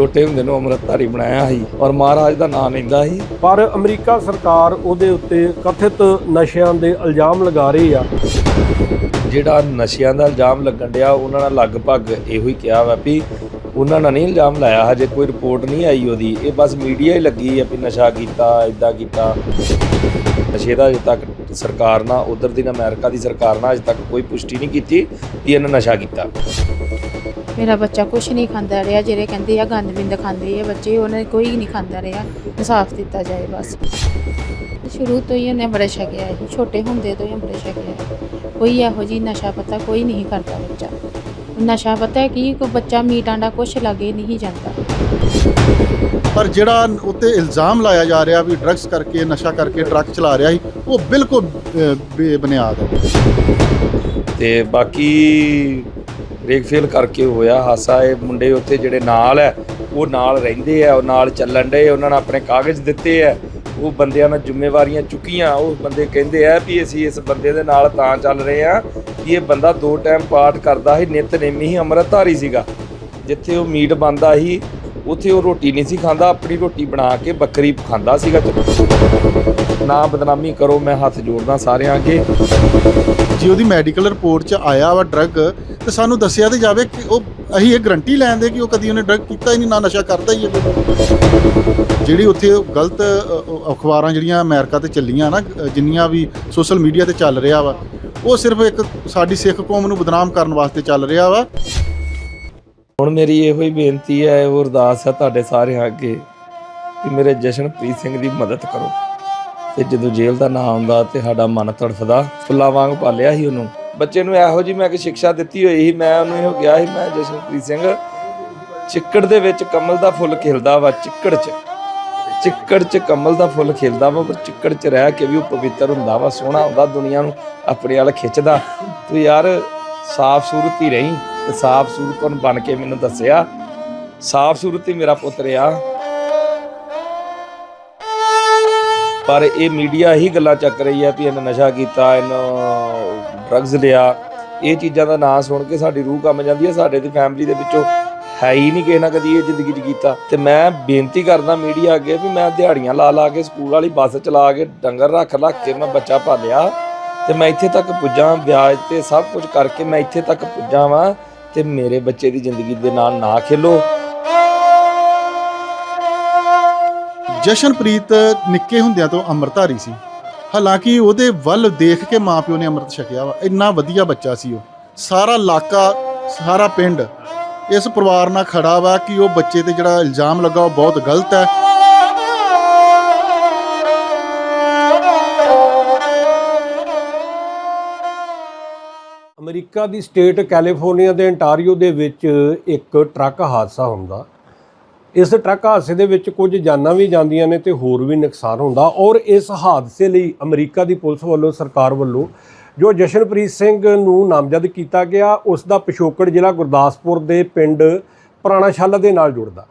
ਛੋਟੇ ਹੁੰਦੇ ਨੂੰ ਅੰਮ੍ਰਿਤਧਾਰੀ ਬਣਾਇਆ ਸੀ ਔਰ ਮਹਾਰਾਜ ਦਾ ਨਾਮ ਲੈਂਦਾ ਸੀ। ਪਰ ਅਮਰੀਕਾ ਸਰਕਾਰ ਉਹਦੇ ਉੱਤੇ ਕਥਿਤ ਨਸ਼ਿਆਂ ਦੇ ਇਲਜ਼ਾਮ ਲਗਾ ਰਹੀ ਆ। ਜਿਹੜਾ ਨਸ਼ਿਆਂ ਦਾ ਇਲਜ਼ਾਮ ਲੱਗਣ ਡਿਆ ਉਹਨਾਂ ਨਾਲ ਲਗਭਗ ਇਹੋ ਹੀ ਕਿਹਾ ਵਾ ਵੀ ਉਹਨਾਂ ਨਾਲ ਨਹੀਂ ਇਲਜ਼ਾਮ ਲਾਇਆ ਹਜੇ ਕੋਈ ਰਿਪੋਰਟ ਨਹੀਂ ਆਈ ਉਹਦੀ। ਇਹ ਬਸ ਮੀਡੀਆ ਹੀ ਲੱਗੀ ਆ ਵੀ ਨਸ਼ਾ ਕੀਤਾ ਇਦਾਂ ਕੀਤਾ। ਨਸ਼ੇ ਦਾ ਅਜੇ ਤੱਕ ਸਰਕਾਰ ਨਾਲ ਉਧਰ ਦੀ ਨਾ ਅਮਰੀਕਾ ਦੀ ਸਰਕਾਰ ਨਾਲ ਅਜੇ ਤੱਕ ਕੋਈ ਪੁਸ਼ਟੀ ਨਹੀਂ ਕੀਤੀ ਕਿ ਇਹਨਾਂ ਨਸ਼ਾ ਕੀਤਾ। ਮੇਰਾ ਬੱਚਾ ਕੁਛ ਨਹੀਂ ਖਾਂਦਾ ਰਿਹਾ ਜਿਹੜੇ ਕਹਿੰਦੇ ਆ ਗੰਦ ਬਿੰਦ ਖਾਂਦੇ ਆ ਬੱਚੇ ਉਹਨਾਂ ਕੋਈ ਨਹੀਂ ਖਾਂਦਾ ਰਿਹਾ ਇਨਸਾਫ ਦਿੱਤਾ ਜਾਏ ਬਸ। ਸ਼ੁਰੂ ਤੋਂ ਹੀ ਉਹਨੇ ਅੰਮ੍ਰਿਤ ਛਕਿਆ ਹੈ ਛੋਟੇ ਹੁੰਦੇ ਤੋਂ ਹੀ ਅੰਮ੍ਰਿਤ ਛਕਿਆ ਹੈ ਕੋਈ ਇਹੋ ਜੀ ਨਸ਼ਾ ਪਤਾ ਕੋਈ ਨਹੀਂ ਕਰਦਾ ਬੱਚਾ। ਨਸ਼ਾ ਪਤਾ ਕੀ ਕੋਈ ਬੱਚਾ ਮੀਟ ਆਂਡਾ ਕੁਛ ਲਾਗੇ ਨਹੀਂ ਜਾਂਦਾ। ਪਰ ਜਿਹੜਾ ਉੱਤੇ ਇਲਜ਼ਾਮ ਲਾਇਆ ਜਾ ਰਿਹਾ ਵੀ ਡਰੱਗਸ ਕਰਕੇ ਨਸ਼ਾ ਕਰਕੇ ਟਰੱਕ ਚਲਾ ਰਿਹਾ ਸੀ ਉਹ ਬਿਲਕੁਲ ਬੇਬੁਨਿਆਦ ਹੈ। ਤੇ ਬਾਕੀ ਬ੍ਰੇਕ ਫੇਲ ਕਰਕੇ ਹੋਇਆ, ਹਾਸਾ ਇਹ ਮੁੰਡੇ ਉੱਥੇ ਜਿਹੜੇ ਨਾਲ ਹੈ, ਉਹ ਨਾਲ ਰਹਿੰਦੇ ਆ, ਉਹ ਨਾਲ ਚੱਲਣ ਦੇ ਉਹਨਾਂ ਨੇ ਆਪਣੇ ਕਾਗਜ਼ ਦਿੱਤੇ ਆ, ਉਹ ਬੰਦਿਆਂ ਨਾਲ ਜ਼ਿੰਮੇਵਾਰੀਆਂ ਚੁੱਕੀਆਂ, ਉਹ ਬੰਦੇ ਕਹਿੰਦੇ ਆ ਵੀ ਅਸੀਂ ਇਸ ਬੰਦੇ ਦੇ ਨਾਲ ਤਾਂ ਚੱਲ ਰਹੇ ਆ ਕਿ ਇਹ ਬੰਦਾ ਦੋ ਟਾਈਮ ਪਾਠ ਕਰਦਾ ਸੀ ਨਿਤਨੇਮੀ ਹੀ ਅੰਮ੍ਰਿਤਧਾਰੀ ਸੀਗਾ, ਜਿੱਥੇ ਉਹ ਮੀਟ ਬੰਦਾ ਸੀ, ਉੱਥੇ ਉਹ ਰੋਟੀ ਨਹੀਂ ਸੀ ਖਾਂਦਾ, ਆਪਣੀ ਰੋਟੀ ਬਣਾ ਕੇ ਬੱਕਰੀ ਖਾਂਦਾ ਸੀਗਾ। ਨਾ ਬਦਨਾਮੀ ਕਰੋ, ਮੈਂ ਹੱਥ ਜੋੜਦਾ ਸਾਰਿਆਂ ਅੱਗੇ। ਜੇ ਉਹਦੀ ਮੈਡੀਕਲ ਰਿਪੋਰਟ 'ਚ ਆਇਆ ਵਾ ਡਰੱਗ ਤੇ ਸਾਨੂੰ ਦੱਸਿਆ ਤੇ ਜਾਵੇ ਕਿ ਉਹ, ਅਸੀਂ ਇਹ ਗਰੰਟੀ ਲੈਣ ਦੇ ਕਿ ਉਹ ਕਦੀ ਉਹਨੇ ਡਰੱਗ ਕੀਤਾ ਹੀ ਨਹੀਂ, ਨਾ ਨਸ਼ਾ ਕਰਦਾ ਹੀ ਹੈ। ਜਿਹੜੀ ਉੱਥੇ ਗਲਤ ਅਖਬਾਰਾਂ ਜਿਹੜੀਆਂ ਅਮਰੀਕਾ ਤੇ ਚੱਲੀਆਂ ਨਾ, ਜਿੰਨੀਆਂ ਵੀ ਸੋਸ਼ਲ ਮੀਡੀਆ ਤੇ ਚੱਲ ਰਿਹਾ ਵਾ, ਉਹ ਸਿਰਫ ਇੱਕ ਸਾਡੀ ਸਿੱਖ ਕੌਮ ਨੂੰ ਬਦਨਾਮ ਕਰਨ ਵਾਸਤੇ ਚੱਲ ਰਿਹਾ ਵਾ। ਹੁਣ ਮੇਰੀ ਇਹੋ ਹੀ ਬੇਨਤੀ ਹੈ, ਉਹ ਅਰਦਾਸ ਹੈ ਤੁਹਾਡੇ ਸਾਰਿਆਂ ਅੱਗੇ, ਕਿ ਮੇਰੇ ਜਸ਼ਨਪ੍ਰੀਤ ਸਿੰਘ ਦੀ ਮਦਦ ਕਰੋ। ਤੇ ਜਦੋਂ ਜੇਲ੍ਹ ਦਾ ਨਾਂ ਆਉਂਦਾ ਤੇ ਸਾਡਾ ਮਨ ਤੜਫਦਾ, ਫੁੱਲਾਂ ਵਾਂਗ ਪਾਲਿਆ ਸੀ ਉਹਨੂੰ। ਬੱਚੇ ਨੂੰ ਇਹੋ ਜੀ ਮੈਂ ਕਿ ਸਿੱਖਿਆ ਦਿੱਤੀ ਹੋਈ ਸੀ, ਮੈਂ ਉਹਨੂੰ ਇਹੋ ਕਿਹਾ ਸੀ, ਮੈਂ ਜਸ਼ਨਪ੍ਰੀਤ ਸਿੰਘ, ਚਿੱਕੜ ਦੇ ਵਿੱਚ ਕਮਲ ਦਾ ਫੁੱਲ ਖਿਲਦਾ ਵਾ, ਚਿੱਕੜ 'ਚ। ਚਿੱਕੜ 'ਚ ਕਮਲ ਦਾ ਫੁੱਲ ਖਿਲਦਾ ਵਾ ਪਰ ਚਿੱਕੜ 'ਚ ਰਹਿ ਕੇ ਵੀ ਉਹ ਪਵਿੱਤਰ ਹੁੰਦਾ ਵਾ, ਸੋਹਣਾ ਹੁੰਦਾ, ਦੁਨੀਆ ਨੂੰ ਆਪਣੇ ਵੱਲ ਖਿੱਚਦਾ। ਤੂੰ ਯਾਰ ਸਾਫ਼ ਸੂਰਤ ਹੀ ਰਹੀ ਤੇ ਸਾਫ਼ ਸੂਰਤ ਬਣ ਕੇ ਮੈਨੂੰ ਦੱਸਿਆ। ਸਾਫ਼ ਸੂਰਤ ਹੀ ਮੇਰਾ ਪੁੱਤਰ ਆ ਪਰ ਇਹ ਮੀਡੀਆ ਹੀ ਗੱਲਾਂ ਚੱਕ ਰਹੀ ਹੈ ਵੀ ਇਹਨੇ ਨਸ਼ਾ ਕੀਤਾ, ਇਹਨੂੰ ਡਰੱਗਸ ਲਿਆ। ਇਹ ਚੀਜ਼ਾਂ ਦਾ ਨਾਂ ਸੁਣ ਕੇ ਸਾਡੀ ਰੂਹ ਕੰਮ ਜਾਂਦੀ ਹੈ, ਸਾਡੇ ਦੀ ਫੈਮਿਲੀ ਦੇ ਵਿੱਚੋਂ ਹੈ ਹੀ ਨਹੀਂ ਕਿਸੇ ਨਾ ਕਦੀ ਇਹ ਜ਼ਿੰਦਗੀ 'ਚ ਕੀਤਾ। ਤੇ ਮੈਂ ਬੇਨਤੀ ਕਰਦਾ ਮੀਡੀਆ ਅੱਗੇ ਵੀ ਮੈਂ ਦਿਹਾੜੀਆਂ ਲਾ ਲਾ ਕੇ, ਸਕੂਲ ਵਾਲੀ ਬੱਸ ਚਲਾ ਕੇ ਡੰਗਰ ਰੱਖ ਰੱਖ ਕੇ ਮੈਂ ਬੱਚਾ ਪਾਲਿਆ। ਤੇ ਮੈਂ ਇੱਥੇ ਤੱਕ ਪੁੱਜਾਂ, ਵਿਆਜ ਤੇ ਸਭ ਕੁਝ ਕਰਕੇ ਮੈਂ ਇੱਥੇ ਤੱਕ ਪੁੱਜਾਂ ਵਾਂ। ਤੇ ਮੇਰੇ ਬੱਚੇ ਦੀ ਜ਼ਿੰਦਗੀ ਦੇ ਨਾਲ ਨਾ ਖੇਲੋ। ਜਸ਼ਨਪ੍ਰੀਤ ਨਿੱਕੇ ਹੁੰਦਿਆਂ ਤੋਂ ਅੰਮ੍ਰਿਤਧਾਰੀ ਸੀ। ਹਾਲਾਂਕਿ ਉਹਦੇ ਵੱਲ ਦੇਖ ਕੇ ਮਾਪਿਓ ਨੇ ਅੰਮ੍ਰਿਤ ਛਕਿਆ ਵਾ। ਇੰਨਾ ਵਧੀਆ ਬੱਚਾ ਸੀ ਉਹ। ਸਾਰਾ ਇਲਾਕਾ, ਸਾਰਾ ਪਿੰਡ ਇਸ ਪਰਿਵਾਰ ਨਾਲ ਖੜਾ ਵਾ ਕਿ ਉਹ ਬੱਚੇ ਤੇ ਜਿਹੜਾ ਇਲਜ਼ਾਮ ਲੱਗਾ ਉਹ ਬਹੁਤ ਗਲਤ ਹੈ। ਅਮਰੀਕਾ ਦੀ ਸਟੇਟ ਕੈਲੀਫੋਰਨੀਆ ਦੇ ਅੰਟਾਰੀਓ ਦੇ ਵਿੱਚ ਇੱਕ ਟਰੱਕ ਹਾਦਸਾ ਹੁੰਦਾ। ਇਸ ਟਰੱਕ ਹਾਦਸੇ ਦੇ ਵਿੱਚ ਕੁਝ ਜਾਨਾਂ ਵੀ ਜਾਂਦੀਆਂ ਨੇ ਤੇ ਹੋਰ ਵੀ ਨੁਕਸਾਨ ਹੁੰਦਾ ਔਰ ਇਸ ਹਾਦਸੇ ਲਈ ਅਮਰੀਕਾ ਦੀ ਪੁਲਿਸ ਵੱਲੋਂ ਸਰਕਾਰ ਵੱਲੋਂ ਜੋ ਜਸ਼ਨਪ੍ਰੀਤ ਸਿੰਘ ਨੂੰ ਨਾਮਜ਼ਦ ਕੀਤਾ ਗਿਆ, ਉਸ ਦਾ ਪਿਛੋਕੜ ਜ਼ਿਲ੍ਹਾ ਗੁਰਦਾਸਪੁਰ ਦੇ ਪਿੰਡ ਪੁਰਾਣਾ ਛੱਲ ਦੇ ਨਾਲ ਜੁੜਦਾ।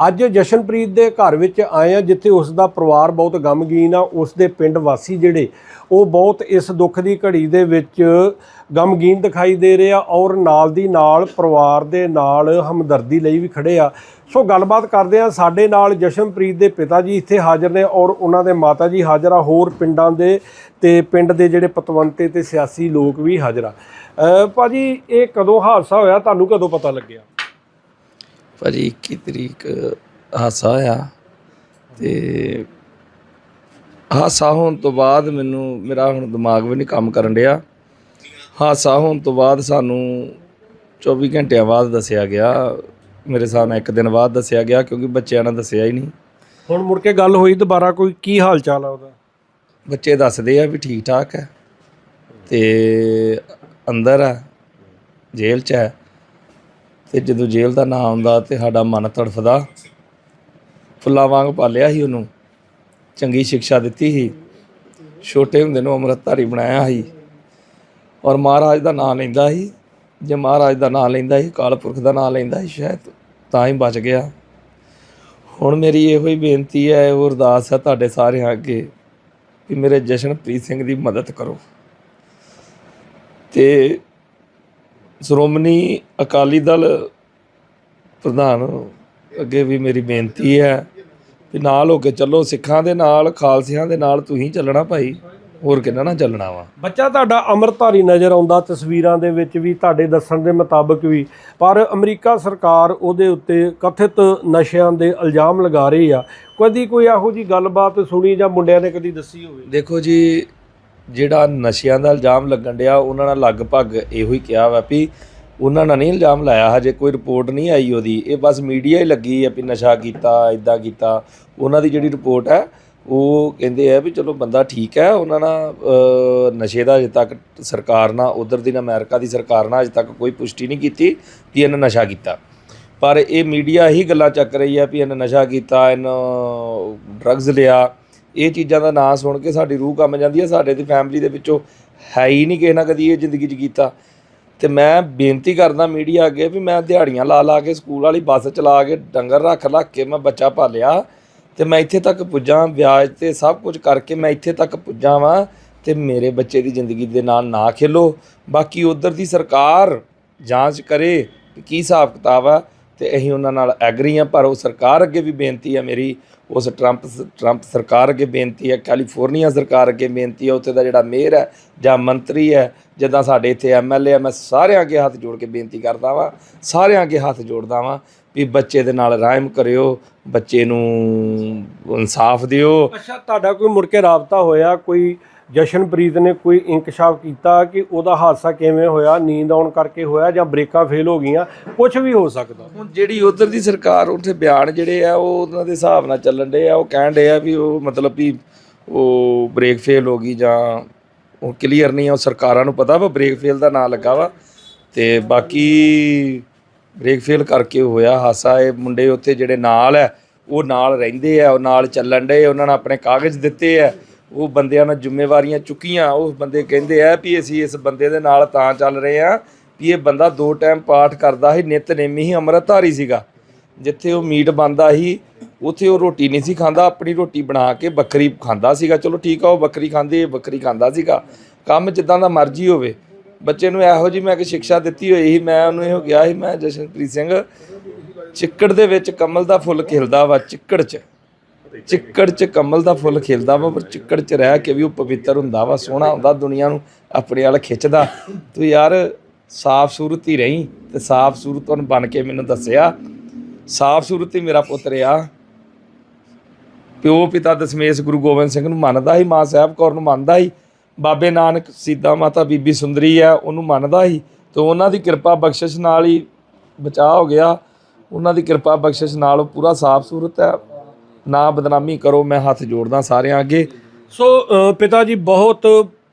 ਅੱਜ ਜਸ਼ਨਪ੍ਰੀਤ ਦੇ ਘਰ ਵਿੱਚ ਆਏ ਆ ਜਿੱਥੇ ਉਸ ਦਾ ਪਰਿਵਾਰ ਬਹੁਤ ਗਮਗੀਨ ਆ, ਉਸ ਦੇ ਪਿੰਡ ਵਾਸੀ ਜਿਹੜੇ, ਉਹ ਬਹੁਤ ਇਸ ਦੁੱਖ ਦੀ ਘੜੀ ਦੇ ਵਿੱਚ ਗਮਗੀਨ ਦਿਖਾਈ ਦੇ ਰਹੇ ਆ ਔਰ ਨਾਲ ਦੀ ਨਾਲ ਪਰਿਵਾਰ ਦੇ ਨਾਲ ਹਮਦਰਦੀ ਲਈ ਵੀ ਖੜੇ ਆ। ਸੋ ਗੱਲਬਾਤ ਕਰਦੇ ਆ ਸਾਡੇ ਨਾਲ ਜਸ਼ਨਪ੍ਰੀਤ ਦੇ ਪਿਤਾ ਜੀ ਇੱਥੇ ਹਾਜ਼ਰ ਨੇ ਔਰ ਉਹਨਾਂ ਦੇ ਮਾਤਾ ਜੀ ਹਾਜ਼ਰ ਆ, ਹੋਰ ਪਿੰਡਾਂ ਦੇ ਤੇ ਪਿੰਡ ਦੇ ਜਿਹੜੇ ਪਤਵੰਤੇ ਤੇ ਸਿਆਸੀ ਲੋਕ ਵੀ ਹਾਜ਼ਰ ਆ। ਅਹ ਭਾਜੀ, ਇਹ ਕਦੋਂ ਹਾਦਸਾ ਹੋਇਆ? ਤੁਹਾਨੂੰ ਕਦੋਂ ਪਤਾ ਲੱਗਿਆ? ਭਾਜੀ 21 ਤਰੀਕ ਹਾਸਾ ਹੋਇਆ ਤੇ ਹਾਸਾ ਹੋਣ ਤੋਂ ਬਾਅਦ ਮੈਨੂੰ ਮੇਰਾ ਹੁਣ ਦਿਮਾਗ ਵੀ ਨਹੀਂ ਕੰਮ ਕਰਨ ਡਿਆ। ਹਾਸਾ ਹੋਣ ਤੋਂ ਬਾਅਦ ਸਾਨੂੰ 24 ਘੰਟਿਆਂ ਬਾਅਦ ਦੱਸਿਆ ਗਿਆ। ਮੇਰੇ ਹਿਸਾਬ ਨਾਲ ਇੱਕ ਦਿਨ ਬਾਅਦ ਦੱਸਿਆ ਗਿਆ ਕਿਉਂਕਿ ਬੱਚਿਆਂ ਨੇ ਦੱਸਿਆ ਹੀ ਨਹੀਂ। ਹੁਣ ਮੁੜ ਕੇ ਗੱਲ ਹੋਈ ਦੁਬਾਰਾ ਕੋਈ ਕੀ ਹਾਲ ਚਾਲ ਆ ਉਹਦਾ? ਬੱਚੇ ਦੱਸਦੇ ਆ ਵੀ ਠੀਕ ਠਾਕ ਹੈ ਤੇ ਅੰਦਰ ਆ ਜੇਲ੍ਹ 'ਚ ਹੈ। ਤੇ ਜਦੋਂ ਜੇਲ੍ਹ ਦਾ ਨਾਂ ਆਉਂਦਾ ਤੇ ਸਾਡਾ ਮਨ ਤੜਫਦਾ, ਫੁੱਲਾਂ ਵਾਂਗ ਪਾਲਿਆ ਸੀ ਉਹਨੂੰ, ਚੰਗੀ ਸਿੱਖਿਆ ਦਿੱਤੀ ਸੀ। ਛੋਟੇ ਹੁੰਦੇ ਨੂੰ ਅੰਮ੍ਰਿਤਧਾਰੀ ਬਣਾਇਆ ਸੀ। ਔਰ ਮਹਾਰਾਜ ਦਾ ਨਾਮ ਲੈਂਦਾ ਸੀ। ਜੇ ਮਹਾਰਾਜ ਦਾ ਨਾਮ ਲੈਂਦਾ ਸੀ ਕਾਲ ਪੁਰਖ ਦਾ ਨਾਮ ਲੈਂਦਾ ਸੀ, ਸ਼ਾਇਦ ਤਾਂ ਹੀ ਬਚ ਗਿਆ। ਹੁਣ ਮੇਰੀ ਇਹੋ ਹੀ ਬੇਨਤੀ ਹੈ ਉਹ ਅਰਦਾਸ ਹੈ ਤੁਹਾਡੇ ਸਾਰਿਆਂ ਅੱਗੇ ਕਿ ਮੇਰੇ ਜਸ਼ਨਪ੍ਰੀਤ ਸਿੰਘ ਦੀ ਮਦਦ ਕਰੋ। ਤੇ ਸ਼੍ਰੋਮਣੀ ਅਕਾਲੀ ਦਲ ਪ੍ਰਧਾਨ ਅੱਗੇ ਵੀ ਮੇਰੀ ਬੇਨਤੀ ਹੈ ਵੀ ਨਾਲ ਹੋ ਕੇ ਚੱਲੋ ਸਿੱਖਾਂ ਦੇ ਨਾਲ ਖਾਲਸਿਆਂ ਦੇ ਨਾਲ ਤੁਸੀਂ ਚੱਲਣਾ ਭਾਈ। ਹੋਰ ਕਿੰਨਾ ਨਾ ਚੱਲਣਾ ਵਾ। ਬੱਚਾ ਤੁਹਾਡਾ ਅੰਮ੍ਰਿਤਧਾਰੀ ਨਜ਼ਰ ਆਉਂਦਾ ਤਸਵੀਰਾਂ ਦੇ ਵਿੱਚ ਵੀ ਤੁਹਾਡੇ ਦੱਸਣ ਦੇ ਮੁਤਾਬਕ ਵੀ। ਪਰ ਅਮਰੀਕਾ ਸਰਕਾਰ ਉਹਦੇ ਉੱਤੇ ਕਥਿਤ ਨਸ਼ਿਆਂ ਦੇ ਇਲਜ਼ਾਮ ਲਗਾ ਰਹੀ ਆ। ਕਦੀ ਕੋਈ ਇਹੋ ਜੀ ਗੱਲਬਾਤ ਸੁਣੀ ਜਾਂ ਮੁੰਡਿਆਂ ਨੇ ਕਦੀ ਦੱਸੀ ਹੋਵੇ? ਦੇਖੋ ਜੀ ਜਿਹੜਾ ਨਸ਼ਿਆਂ ਦਾ ਇਲਜ਼ਾਮ ਲੱਗਣ ਡਿਆ, ਉਹਨਾਂ ਨਾਲ ਲਗਭਗ ਇਹੋ ਹੀ ਕਿਹਾ ਵਾ ਵੀ ਉਹਨਾਂ ਨਾਲ ਨਹੀਂ ਇਲਜ਼ਾਮ ਲਾਇਆ, ਹਜੇ ਕੋਈ ਰਿਪੋਰਟ ਨਹੀਂ ਆਈ ਉਹਦੀ। ਇਹ ਬਸ ਮੀਡੀਆ ਹੀ ਲੱਗੀ ਹੈ ਵੀ ਨਸ਼ਾ ਕੀਤਾ ਇਦਾਂ ਕੀਤਾ। ਉਹਨਾਂ ਦੀ ਜਿਹੜੀ ਰਿਪੋਰਟ ਹੈ, ਉਹ ਕਹਿੰਦੇ ਆ ਵੀ ਚਲੋ ਬੰਦਾ ਠੀਕ ਹੈ, ਉਹਨਾਂ ਨਾਲ ਨਸ਼ੇ ਦਾ ਅਜੇ ਤੱਕ ਸਰਕਾਰ ਨਾਲ, ਉਧਰ ਦੀ ਨਾ ਅਮਰੀਕਾ ਦੀ ਸਰਕਾਰ ਨਾਲ ਅਜੇ ਤੱਕ ਕੋਈ ਪੁਸ਼ਟੀ ਨਹੀਂ ਕੀਤੀ ਕਿ ਇਹਨੇ ਨਸ਼ਾ ਕੀਤਾ। ਪਰ ਇਹ ਮੀਡੀਆ ਹੀ ਗੱਲਾਂ ਚੱਕ ਰਹੀ ਹੈ ਵੀ ਇਹਨੇ ਨਸ਼ਾ ਕੀਤਾ, ਇਹਨੇ ਡਰੱਗਸ ਲਿਆ। ਇਹ ਚੀਜ਼ਾਂ ਦਾ ਨਾਂ ਸੁਣ ਕੇ ਸਾਡੀ ਰੂਹ ਕੰਮ ਜਾਂਦੀ ਹੈ ਸਾਡੇ ਦੀ ਫੈਮਿਲੀ ਦੇ ਵਿੱਚੋਂ ਹੈ ਹੀ ਨਹੀਂ ਕਿਸੇ ਨਾ ਕਦੀ ਇਹ ਜ਼ਿੰਦਗੀ 'ਚ ਕੀਤਾ। ਤੇ ਮੈਂ ਬੇਨਤੀ ਕਰਦਾ ਮੀਡੀਆ ਅੱਗੇ ਵੀ ਮੈਂ ਦਿਹਾੜੀਆਂ ਲਾ ਲਾ ਕੇ ਸਕੂਲ ਵਾਲੀ ਬੱਸ ਚਲਾ ਕੇ ਡੰਗਰ ਰੱਖ ਰੱਖ ਕੇ ਮੈਂ ਬੱਚਾ ਪਾਲਿਆ ਤੇ ਮੈਂ ਇੱਥੇ ਤੱਕ ਪੁੱਜਾਂ, ਵਿਆਜ ਤੇ ਸਭ ਕੁਝ ਕਰਕੇ ਮੈਂ ਇੱਥੇ ਤੱਕ ਪੁੱਜਾਂ ਵਾਂ ਤੇ ਮੇਰੇ ਬੱਚੇ ਦੀ ਜ਼ਿੰਦਗੀ ਦੇ ਨਾਲ ਨਾ ਖੇਲੋ। ਬਾਕੀ ਉਧਰ ਦੀ ਸਰਕਾਰ ਜਾਂਚ ਕਰੇ ਕਿ ਕੀ ਹਿਸਾਬ ਕਿਤਾਬ ਆ ਤੇ ਅਸੀਂ ਉਹਨਾਂ ਨਾਲ ਐਗਰੀ ਆ ਪਰ ਉਹ ਸਰਕਾਰ ਅੱਗੇ ਵੀ ਬੇਨਤੀ ਹੈ ਮੇਰੀ, ਉਸ ਟਰੰਪ ਟਰੰਪ ਸਰਕਾਰ ਅੱਗੇ ਬੇਨਤੀ ਹੈ ਕੈਲੀਫੋਰਨੀਆ ਸਰਕਾਰ ਅੱਗੇ ਬੇਨਤੀ ਹੈ ਉੱਥੇ ਦਾ ਜਿਹੜਾ ਮੇਅਰ ਹੈ ਜਾਂ ਮੰਤਰੀ ਹੈ ਜਿੱਦਾਂ ਸਾਡੇ ਇੱਥੇ ਐਮਐਲਏ ਆ, ਮੈਂ ਸਾਰਿਆਂ ਅੱਗੇ ਹੱਥ ਜੋੜ ਕੇ ਬੇਨਤੀ ਕਰਦਾ ਵਾਂ, ਸਾਰਿਆਂ ਅੱਗੇ ਹੱਥ ਜੋੜਦਾ ਵਾਂ ਵੀ ਬੱਚੇ ਦੇ ਨਾਲ ਰਾਇਮ ਕਰਿਓ, ਬੱਚੇ ਨੂੰ ਇਨਸਾਫ ਦਿਓ। ਅੱਛਾ, ਤੁਹਾਡਾ ਕੋਈ ਮੁੜ ਕੇ ਰਾਬਤਾ ਹੋਇਆ, ਕੋਈ ਜਸ਼ਨਪ੍ਰੀਤ ਨੇ ਕੋਈ ਇੰਕਸ਼ਾਫ ਕੀਤਾ ਕਿ ਉਹਦਾ ਹਾਦਸਾ ਕਿਵੇਂ ਹੋਇਆ, ਨੀਂਦ ਆਉਣ ਕਰਕੇ ਹੋਇਆ ਜਾਂ ਬ੍ਰੇਕਾਂ ਫੇਲ ਹੋ ਗਈਆਂ ਕੁਝ ਵੀ ਹੋ ਸਕਦਾ। ਹੁਣ ਜਿਹੜੀ ਉਧਰ ਦੀ ਸਰਕਾਰ, ਉੱਥੇ ਬਿਆਨ ਜਿਹੜੇ ਆ, ਉਹ ਉਹਨਾਂ ਦੇ ਹਿਸਾਬ ਨਾਲ ਚੱਲਣ ਦੇ ਆ, ਉਹ ਕਹਿਣ ਦੇ ਆ ਵੀ ਉਹ ਮਤਲਬ ਵੀ ਉਹ ਬ੍ਰੇਕ ਫੇਲ ਹੋ ਗਈ ਜਾਂ ਉਹ ਕਲੀਅਰ ਨਹੀਂ ਆ, ਉਹ ਸਰਕਾਰਾਂ ਨੂੰ ਪਤਾ ਵਾ ਬ੍ਰੇਕ ਫੇਲ ਦਾ ਨਾਂ ਲੱਗਾ ਵਾ। ਤੇ ਬਾਕੀ ਬ੍ਰੇਕ ਫੇਲ ਕਰਕੇ ਹੋਇਆ ਹਾਸਾ ਇਹ ਮੁੰਡੇ ਉੱਥੇ ਜਿਹੜੇ ਨਾਲ ਹੈ ਉਹ ਨਾਲ ਰਹਿੰਦੇ ਆ, ਉਹ ਨਾਲ ਚੱਲਣ ਦੇ ਉਹਨਾਂ ਨੇ ਆਪਣੇ ਕਾਗਜ਼ ਦਿੱਤੇ ਆ। ਉਹ ਬੰਦਿਆਂ ਨਾਲ ਜ਼ਿੰਮੇਵਾਰੀਆਂ ਚੁੱਕੀਆਂ, ਉਹ ਬੰਦੇ ਕਹਿੰਦੇ ਆ ਵੀ ਅਸੀਂ ਇਸ ਬੰਦੇ ਦੇ ਨਾਲ ਤਾਂ ਚੱਲ ਰਹੇ ਆ ਵੀ ਇਹ ਬੰਦਾ ਦੋ ਟਾਈਮ ਪਾਠ ਕਰਦਾ ਸੀ ਨਿਤਨੇਮੀ ਹੀ ਅੰਮ੍ਰਿਤਧਾਰੀ ਸੀਗਾ। ਜਿੱਥੇ ਉਹ ਮੀਟ ਬੰਦਾ ਸੀ, ਉੱਥੇ ਉਹ ਰੋਟੀ ਨਹੀਂ ਸੀ ਖਾਂਦਾ, ਆਪਣੀ ਰੋਟੀ ਬਣਾ ਕੇ ਬੱਕਰੀ ਖਾਂਦਾ ਸੀਗਾ। ਚਲੋ ਠੀਕ ਆ, ਉਹ ਬੱਕਰੀ ਖਾਂਦੀ, ਇਹ ਬੱਕਰੀ ਖਾਂਦਾ ਸੀਗਾ। ਕੰਮ ਜਿੱਦਾਂ ਦਾ ਮਰਜ਼ੀ ਹੋਵੇ। ਬੱਚੇ ਨੂੰ ਇਹੋ ਜੀ ਮੈਂ ਕਿ ਸਿੱਖਿਆ ਦਿੱਤੀ ਹੋਈ ਸੀ, ਮੈਂ ਉਹਨੂੰ ਇਹੋ ਗਿਆ ਸੀ, ਮੈਂ ਜਸ਼ਨਪ੍ਰੀਤ ਸਿੰਘ, ਚਿੱਕੜ ਦੇ ਵਿੱਚ ਕਮਲ ਦਾ ਫੁੱਲ ਖਿਲਦਾ ਵਾ, ਚਿੱਕੜ 'ਚ। ਚਿੱਕੜ 'ਚ ਕਮਲ ਦਾ ਫੁੱਲ ਖਿਲਦਾ ਵਾ, ਪਰ ਚਿੱਕੜ 'ਚ ਰਹਿ ਕੇ ਵੀ ਉਹ ਪਵਿੱਤਰ ਹੁੰਦਾ ਵਾ, ਸੋਹਣਾ ਹੁੰਦਾ, ਦੁਨੀਆ ਨੂੰ ਆਪਣੇ ਵੱਲ ਖਿੱਚਦਾ। ਤੂੰ ਯਾਰ ਸਾਫ਼ ਸੂਰਤ ਹੀ ਰਹੀ ਤੇ ਸਾਫ਼ ਸੂਰਤ ਉਹਨ ਬਣ ਕੇ ਮੈਨੂੰ ਦੱਸਿਆ। ਸਾਫ਼ ਸੂਰਤ ਹੀ ਮੇਰਾ ਪੁੱਤ ਰਿਹਾ। ਪਿਓ ਪਿਤਾ ਦਸ਼ਮੇਸ਼ ਗੁਰੂ ਗੋਬਿੰਦ ਸਿੰਘ ਨੂੰ ਮੰਨਦਾ ਸੀ, ਮਾਂ ਸਾਹਿਬ ਕੌਰ ਨੂੰ ਮੰਨਦਾ ਸੀ। ਬਾਬੇ ਨਾਨਕ ਸੀਤਾ ਮਾਤਾ ਬੀਬੀ ਸੁੰਦਰੀ ਆ, ਉਹਨੂੰ ਮੰਨਦਾ ਸੀ। ਤੇ ਉਹਨਾਂ ਦੀ ਕਿਰਪਾ ਬਖਸ਼ਿਸ਼ ਨਾਲ ਹੀ ਬਚਾਅ ਹੋ ਗਿਆ। ਉਹਨਾਂ ਦੀ ਕਿਰਪਾ ਬਖਸ਼ਿਸ਼ ਨਾਲ ਉਹ ਪੂਰਾ ਸਾਫ਼ ਸੂਰਤ ਹੈ। ਨਾ ਬਦਨਾਮੀ ਕਰੋ ਮੈਂ ਹੱਥ ਜੋੜਦਾ ਸਾਰਿਆਂ ਅੱਗੇ। ਸੋ ਅ, ਪਿਤਾ ਜੀ ਬਹੁਤ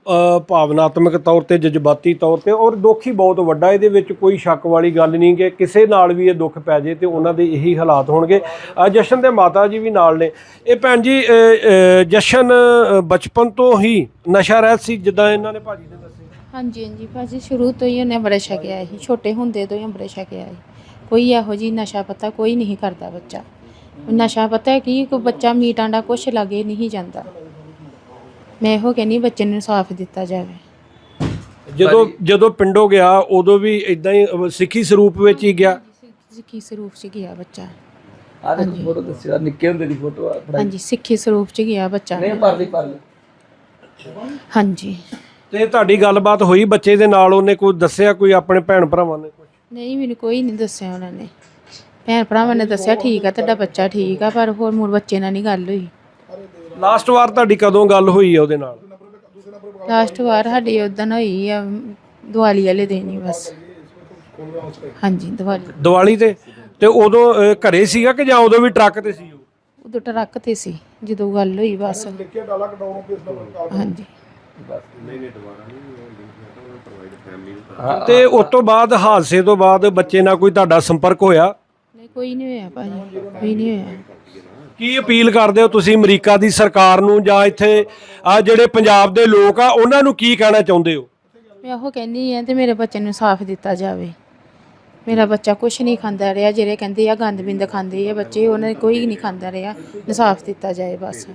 ਅ, ਭਾਵਨਾਤਮਕ ਤੌਰ ਤੇ ਜਜ਼ਬਾਤੀ ਤੌਰ ਤੇ ਔਰ ਦੁੱਖ ਹੀ ਬਹੁਤ ਵੱਡਾ। ਇਹਦੇ ਵਿੱਚ ਕੋਈ ਸ਼ੱਕ ਵਾਲੀ ਗੱਲ ਨਹੀਂ ਕਿ ਕਿਸੇ ਨਾਲ ਵੀ ਇਹ ਦੁੱਖ ਪੈ ਜੇ ਤੇ ਉਹਨਾਂ ਦੇ ਇਹੀ ਹਾਲਾਤ ਹੋਣਗੇ। ਅ, ਜਸ਼ਨ ਦੇ ਮਾਤਾ ਜੀ ਵੀ ਨਾਲ ਨੇ। ਇਹ ਭੈਣ ਜੀ ਅ, ਅ, ਜਸ਼ਨ ਅ, ਬਚਪਨ ਤੋਂ ਹੀ ਨਸ਼ਾ ਰਹਿਤ ਸੀ ਜਿੱਦਾਂ ਇਹਨਾਂ ਨੇ ਭਾਜੀ ਨੇ ਦੱਸਿਆ। ਹਾਂਜੀ ਹਾਂਜੀ। ਭਾਜੀ ਸ਼ੁਰੂ ਤੋਂ ਹੀ ਉਹਨੇ ਅੰਮ੍ਰਿਤ ਛਕਿਆ ਸੀ। ਛੋਟੇ ਹੁੰਦੇ ਤੋਂ ਹੀ ਅੰਮ੍ਰਿਤ ਛਕਿਆ ਸੀ। ਕੋਈ ਇਹੋ ਜੀ ਨਸ਼ਾ ਪਤਾ ਕੋਈ ਨਹੀਂ ਕਰਦਾ ਬੱਚਾ। ਨਸ਼ਾ ਪਤਾ ਕੀ ਕੋਈ ਬੱਚਾ ਮੀਟ ਆਂਡਾ ਕੁਛ ਲਾਗੇ ਨਹੀਂ ਜਾਂਦਾ। ਮੈਂ ਇਹੋ ਕਹਿੰਦੀ ਬੱਚੇ ਨੂੰ ਸਾਫ਼ ਦਿੱਤਾ ਜਾਵੇ। ਜਦੋਂ ਜਦੋਂ ਪਿੰਡੋਂ ਗਿਆ ਉਦੋਂ ਵੀ ਇਦਾਂ ਹੀ ਸਿੱਖੀ ਸਰੂਪ ਵਿੱਚ ਹੀ ਗਿਆ। ਸਿੱਖੀ ਸਰੂਪ 'ਚ ਗਿਆ ਬੱਚਾ। ਆਹ ਦੇਖੋ ਫੋਟੋ ਦੱਸਿਆ ਨਿੱਕੇ ਹੁੰਦੇ ਦੀ ਫੋਟੋ ਆ ਹਾਂਜੀ ਸਿੱਖੀ ਸਰੂਪ 'ਚ ਗਿਆ ਬੱਚਾ। ਲਈ ਲਈ। ਹਾਂਜੀ। ਤੇ ਤੁਹਾਡੀ ਗੱਲਬਾਤ ਹੋਈ ਬੱਚੇ ਦੇ ਨਾਲ ਉਹਨੇ ਕੋਈ ਦੱਸਿਆ ਕੋਈ ਆਪਣੇ ਭੈਣ ਭਰਾਵਾਂ ਨੇ ਕੁਝ ਨਹੀਂ ਮੈਨੂੰ ਕੋਈ ਨਹੀਂ ਦੱਸਿਆ ਉਹਨਾਂ ਨੇ। ਭੈਣ ਭਰਾਵਾਂ ਨੇ ਦੱਸਿਆ ਠੀਕ ਆ ਤੁਹਾਡਾ ਬੱਚਾ ਠੀਕ ਆ ਪਰ ਹੋਰ ਮੂਰ ਬੱਚੇ ਨਾਲ ਨਹੀਂ ਗੱਲ ਹੋਈ। ਲਾਸਟ ਵਾਰ ਤੁਹਾਡੀ ਕਦੋਂ ਗੱਲ ਹੋਈ ਹੈ ਉਹਦੇ ਨਾਲ? ਲਾਸਟ ਵਾਰ ਸਾਡੀ ਉਦੋਂ ਹੋਈ ਆ ਦੀਵਾਲੀ ਵਾਲੇ ਦਿਨ ਹੀ ਬਸ। ਹਾਂਜੀ ਦੀਵਾਲੀ। ਦੀਵਾਲੀ ਤੇ ਤੇ ਉਦੋਂ ਘਰੇ ਸੀਗਾ ਕਿ ਜਾਂ ਉਦੋਂ ਵੀ ਟਰੱਕ ਤੇ ਸੀ ਉਹ? ਉਦੋਂ ਟਰੱਕ ਤੇ ਸੀ ਜਦੋਂ ਗੱਲ ਹੋਈ ਬਸ। ਹਾਂਜੀ। ਤੇ ਉਸ ਤੋਂ ਬਾਅਦ ਹਾਦਸੇ ਤੋਂ ਬਾਅਦ ਬੱਚੇ ਨਾਲ ਕੋਈ ਤੁਹਾਡਾ ਸੰਪਰਕ ਹੋਇਆ? ਕੋਈ ਨਹੀਂ ਹੋਇਆ ਭਾਜੀ ਕੋਈ ਨਹੀਂ ਹੋਇਆ। ਕੀ ਅਪੀਲ ਕਰਦੇ ਹੋ ਤੁਸੀਂ ਅਮਰੀਕਾ ਦੀ ਸਰਕਾਰ ਨੂੰ ਜਾਂ ਇੱਥੇ ਆ ਜਿਹੜੇ ਪੰਜਾਬ ਦੇ ਲੋਕ ਆ ਉਹਨਾਂ ਨੂੰ ਕੀ ਕਹਿਣਾ ਚਾਹੁੰਦੇ ਹੋ? ਮੈਂ ਉਹ ਕਹਿੰਦੀ ਆ ਤੇ ਮੇਰੇ ਬੱਚੇ ਨੂੰ ਸਾਫ਼ ਦਿੱਤਾ ਜਾਵੇ। ਮੇਰਾ ਬੱਚਾ ਕੁਛ ਨਹੀਂ ਖਾਂਦਾ ਰਿਹਾ ਜਿਹੜੇ ਕਹਿੰਦੇ ਆ ਗੰਦ ਬਿੰਦ ਖਾਂਦੇ ਆ ਬੱਚੇ ਉਹਨਾਂ ਨੇ ਕੋਈ ਨਹੀਂ ਖਾਂਦਾ ਰਿਹਾ ਇਨਸਾਫ ਦਿੱਤਾ ਜਾਏ ਬਸ।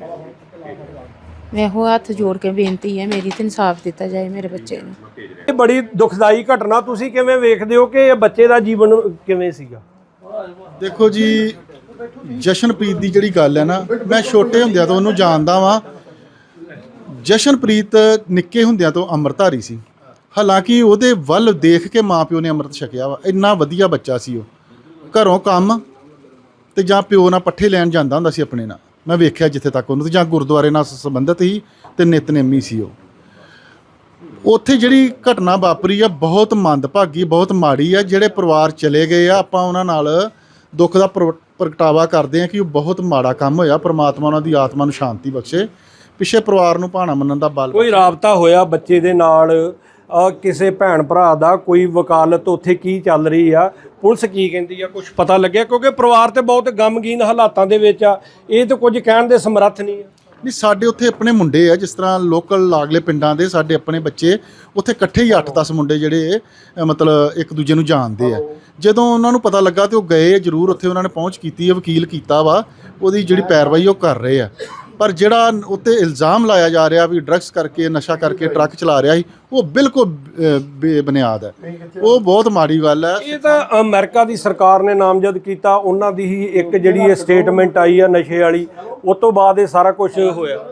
ਮੈਂ ਉਹ ਹੱਥ ਜੋੜ ਕੇ ਬੇਨਤੀ ਹੈ ਮੇਰੀ ਤੇ ਇਨਸਾਫ ਦਿੱਤਾ ਜਾਏ ਮੇਰੇ ਬੱਚੇ ਨੂੰ। ਇਹ ਬੜੀ ਦੁਖਦਾਈ ਘਟਨਾ ਤੁਸੀਂ ਕਿਵੇਂ ਵੇਖਦੇ ਹੋ ਕਿ ਇਹ ਬੱਚੇ ਦਾ ਜੀਵਨ ਕਿਵੇਂ ਸੀਗਾ? ਦੇਖੋ ਜੀ, ਜਸ਼ਨਪ੍ਰੀਤ ਦੀ ਜਿਹੜੀ ਗੱਲ ਹੈ ਨਾ, ਮੈਂ ਛੋਟੇ ਹੁੰਦਿਆਂ ਤੋਂ ਉਹਨੂੰ ਜਾਣਦਾ ਵਾਂ। ਜਸ਼ਨਪ੍ਰੀਤ ਨਿੱਕੇ ਹੁੰਦਿਆਂ ਤੋਂ ਅੰਮ੍ਰਿਤਧਾਰੀ ਸੀ। ਹਾਲਾਂਕਿ ਉਹਦੇ ਵੱਲ ਦੇਖ ਕੇ ਮਾਪਿਓ ਨੇ ਅੰਮ੍ਰਿਤ ਛਕਿਆ ਵਾ। ਇੰਨਾ ਵਧੀਆ ਬੱਚਾ ਸੀ ਉਹ। ਘਰੋਂ ਕੰਮ ਤੇ ਜਾਂ ਪਿਓ ਨਾਲ ਪੱਠੇ ਲੈਣ ਜਾਂਦਾ ਹੁੰਦਾ ਸੀ ਆਪਣੇ ਨਾਲ। ਮੈਂ ਵੇਖਿਆ ਜਿੱਥੇ ਤੱਕ ਉਹਨੂੰ, ਤੇ ਜਾਂ ਗੁਰਦੁਆਰੇ ਨਾਲ ਸੰਬੰਧਿਤ ਸੀ ਤੇ ਨਿਤਨੇਮੀ ਸੀ ਉਹ। ਉੱਥੇ ਜਿਹੜੀ ਘਟਨਾ ਵਾਪਰੀ ਆ ਬਹੁਤ ਮੰਦਭਾਗੀ ਬਹੁਤ ਮਾੜੀ ਆ ਜਿਹੜੇ ਪਰਿਵਾਰ ਚਲੇ ਗਏ ਆ ਆਪਾਂ ਉਹਨਾਂ ਨਾਲ ਦੁੱਖ ਦਾ ਪ੍ਰਗ- ਪ੍ਰਗਟਾਵਾ ਕਰਦੇ ਆ ਕਿ ਉਹ ਬਹੁਤ ਮਾੜਾ ਕੰਮ ਹੋਇਆ ਪ੍ਰਮਾਤਮਾ ਉਹਨਾਂ ਦੀ ਆਤਮਾ ਨੂੰ ਸ਼ਾਂਤੀ ਬਖਸ਼ੇ। ਪਿੱਛੇ ਪਰਿਵਾਰ ਨੂੰ ਭਾਣਾ ਮੰਨਣ ਦਾ ਬਲ ਕੋਈ ਰਾਬਤਾ ਹੋਇਆ ਬੱਚੇ ਦੇ ਨਾਲ? ਅ, ਕਿਸੇ ਭੈਣ ਭਰਾ ਦਾ ਕੋਈ ਵਕਾਲਤ ਉੱਥੇ ਕੀ ਚੱਲ ਰਹੀ ਆ? ਪੁਲਿਸ ਕੀ ਕਹਿੰਦੀ ਆ? ਕੁਝ ਪਤਾ ਲੱਗਿਆ? ਕਿਉਂਕਿ ਪਰਿਵਾਰ ਤੇ ਬਹੁਤ ਗਮਗੀਨ ਹਾਲਾਤਾਂ ਦੇ ਵਿੱਚ ਆ। ਇਹ ਤਾਂ ਕੁਝ ਕਹਿਣ ਦੇ ਸਮਰੱਥ ਨਹੀਂ ਆ। ਨਹੀਂ ਸਾਡੇ ਉੱਥੇ ਆਪਣੇ ਮੁੰਡੇ ਆ ਜਿਸ ਤਰ੍ਹਾਂ ਲੋਕਲ ਲਾਗਲੇ ਪਿੰਡਾਂ ਦੇ ਸਾਡੇ ਆਪਣੇ ਬੱਚੇ ਉੱਥੇ ਇਕੱਠੇ ਹੀ 8-10 ਮੁੰਡੇ ਜਿਹੜੇ ਅ, ਮਤਲਬ ਇੱਕ ਦੂਜੇ ਨੂੰ ਜਾਣਦੇ ਆ। ਜਦੋਂ ਉਹਨਾਂ ਨੂੰ ਪਤਾ ਲੱਗਾ ਤੇ ਉਹ ਗਏ ਜ਼ਰੂਰ ਉੱਥੇ ਉਹਨਾਂ ਨੇ ਪਹੁੰਚ ਕੀਤੀ ਹੈ ਵਕੀਲ ਕੀਤਾ ਵਾ ਉਹਦੀ ਜਿਹੜੀ ਪੈਰਵਾਈ ਉਹ ਕਰ ਰਹੇ ਆ। ਪਰ ਜਿਹੜਾ ਉੱਤੇ ਇਲਜ਼ਾਮ ਲਾਇਆ ਜਾ ਰਿਹਾ ਵੀ ਡਰੱਗਸ ਕਰਕੇ ਨਸ਼ਾ ਕਰਕੇ ਟਰੱਕ ਚਲਾ ਰਿਹਾ ਸੀ ਉਹ ਬਿਲਕੁਲ ਬੇਬੁਨਿਆਦ ਹੈ। ਉਹ ਬਹੁਤ ਮਾੜੀ ਗੱਲ ਹੈ। ਇਹ ਤਾਂ ਅਮਰੀਕਾ ਦੀ ਸਰਕਾਰ ਨੇ ਨਾਮਜ਼ਦ ਕੀਤਾ ਉਹਨਾਂ ਦੀ ਹੀ ਇੱਕ ਜਿਹੜੀ ਇਹ ਸਟੇਟਮੈਂਟ ਆਈ ਆ ਨਸ਼ੇ ਵਾਲੀ ਉਸ ਤੋਂ ਬਾਅਦ ਇਹ ਸਾਰਾ ਕੁਝ ਹੋਇਆ।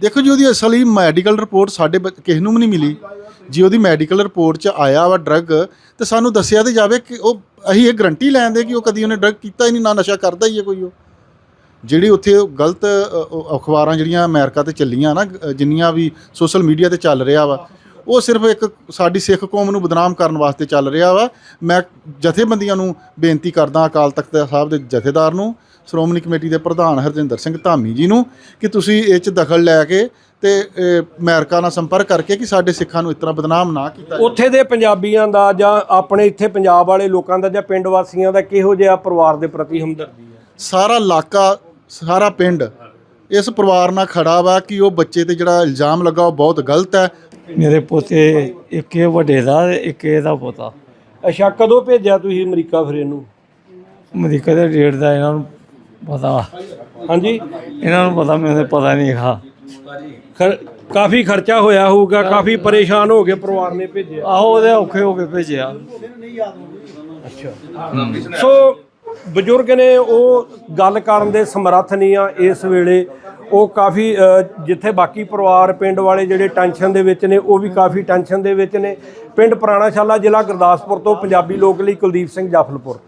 ਦੇਖੋ ਜੀ ਉਹਦੀ ਅਸਲੀ ਮੈਡੀਕਲ ਰਿਪੋਰਟ ਸਾਡੇ ਕਿਸੇ ਨੂੰ ਵੀ ਨਹੀਂ ਮਿਲੀ। ਜੀ ਉਹਦੀ ਮੈਡੀਕਲ ਰਿਪੋਰਟ 'ਚ ਆਇਆ ਵਾ ਡਰੱਗ ਤੇ ਸਾਨੂੰ ਦੱਸਿਆ ਤੇ ਜਾਵੇ ਕਿ ਉਹ ਅਸੀਂ ਇਹ ਗਰੰਟੀ ਲੈਂਦੇ ਕਿ ਉਹ ਕਦੀ ਉਹਨੇ ਡਰੱਗ ਕੀਤਾ ਹੀ ਨਹੀਂ ਨਾ ਨਸ਼ਾ ਕਰਦਾ ਹੀ ਹੈ ਕੋਈ ਉਹ। ਜਿਹੜੀ ਉੱਥੇ ਗਲਤ ਅਖਬਾਰਾਂ ਜਿਹੜੀਆਂ ਅਮਰੀਕਾ ਤੇ ਚੱਲੀਆਂ ਨਾ ਜਿੰਨੀਆਂ ਵੀ ਸੋਸ਼ਲ ਮੀਡੀਆ ਤੇ ਚੱਲ ਰਿਹਾ ਵਾ ਉਹ ਸਿਰਫ ਇੱਕ ਸਾਡੀ ਸਿੱਖ ਕੌਮ ਨੂੰ ਬਦਨਾਮ ਕਰਨ ਵਾਸਤੇ ਚੱਲ ਰਿਹਾ ਵਾ ਮੈਂ ਜਥੇਬੰਦੀਆਂ ਨੂੰ ਬੇਨਤੀ ਕਰਦਾ ਅਕਾਲ ਤਖਤ ਸਾਹਿਬ ਦੇ ਜਥੇਦਾਰ ਨੂੰ ਸ਼੍ਰੋਮਣੀ ਕਮੇਟੀ ਦੇ ਪ੍ਰਧਾਨ ਹਰਜਿੰਦਰ ਸਿੰਘ ਧਾਮੀ ਜੀ ਨੂੰ ਕਿ ਤੁਸੀਂ ਇਹ 'ਚ ਦਖਲ ਲੈ ਕੇ ਤੇ ਅਮਰੀਕਾ ਨਾਲ ਸੰਪਰਕ ਕਰਕੇ ਕਿ ਸਾਡੇ ਸਿੱਖਾਂ ਨੂੰ ਤਰ੍ਹਾਂ ਬਦਨਾਮ ਨਾ ਕੀਤਾ। ਉੱਥੇ ਦੇ ਪੰਜਾਬੀਆਂ ਦਾ ਜਾਂ ਆਪਣੇ ਇੱਥੇ ਪੰਜਾਬ ਵਾਲੇ ਲੋਕਾਂ ਦਾ ਜਾਂ ਪਿੰਡ ਵਾਸੀਆਂ ਦਾ ਕਿਹੋ ਜਿਹਾ ਪਰਿਵਾਰ ਦੇ ਪ੍ਰਤੀ ਹਮਦਰਦੀ ਹੈ ਸਾਰਾ ਇਲਾਕਾ ਸਾਰਾ ਪਿੰਡ ਇਸ ਪਰਿਵਾਰ ਨਾਲ ਖੜਾ ਵਾ ਕਿ ਉਹ ਬੱਚੇ ਤੇ ਜਿਹੜਾ ਇਲਜ਼ਾਮ ਲੱਗਾ ਉਹ ਬਹੁਤ ਗਲਤ ਹੈ। ਮੇਰੇ ਪੋਤੇ ਇੱਕ ਇਹ ਵੱਡੇ ਦਾ ਇੱਕ ਇਹਦਾ ਪੋਤਾ। ਅੱਛਾ ਕਦੋਂ ਭੇਜਿਆ ਤੁਸੀਂ ਅਮਰੀਕਾ ਫਿਰ ਇਹਨੂੰ? ਅਮਰੀਕਾ ਦੇ ਰੇਟ ਦਾ ਇਹਨਾਂ ਨੂੰ ਪਤਾ। ਹਾਂਜੀ। ਇਹਨਾਂ ਨੂੰ ਪਤਾ ਮੈਨੂੰ ਪਤਾ ਨਹੀਂ ਹਾਂ ਖਰ- ਕਾਫੀ ਖਰਚਾ ਹੋਇਆ ਹੋਊਗਾ ਕਾਫੀ ਪਰੇਸ਼ਾਨ ਹੋ ਗਏ ਪਰਿਵਾਰ ਨੇ ਭੇਜਿਆ। ਆਹੋ ਉਹਦੇ ਔਖੇ ਹੋ ਕੇ ਭੇਜਿਆ। ਸੋ ਬਜ਼ੁਰਗ ਨੇ ਉਹ ਗੱਲ ਕਰਨ ਦੇ ਸਮਰੱਥ ਨਹੀਂ ਆ ਇਸ ਵੇਲੇ। ਉਹ ਕਾਫੀ ਜਿੱਥੇ ਬਾਕੀ ਪਰਿਵਾਰ, ਪਿੰਡ ਵਾਲੇ ਜਿਹੜੇ ਟੈਨਸ਼ਨ ਦੇ ਵਿੱਚ ਨੇ, ਉਹ ਵੀ ਕਾਫੀ ਟੈਨਸ਼ਨ ਦੇ ਵਿੱਚ ਨੇ। ਪਿੰਡ ਪੁਰਾਣਾਸ਼ਾਲਾ ਜ਼ਿਲ੍ਹਾ ਗੁਰਦਾਸਪੁਰ ਤੋਂ ਪੰਜਾਬੀ ਲੋਕ ਲਈ ਕੁਲਦੀਪ ਸਿੰਘ ਜਾਫਲਪੁਰ।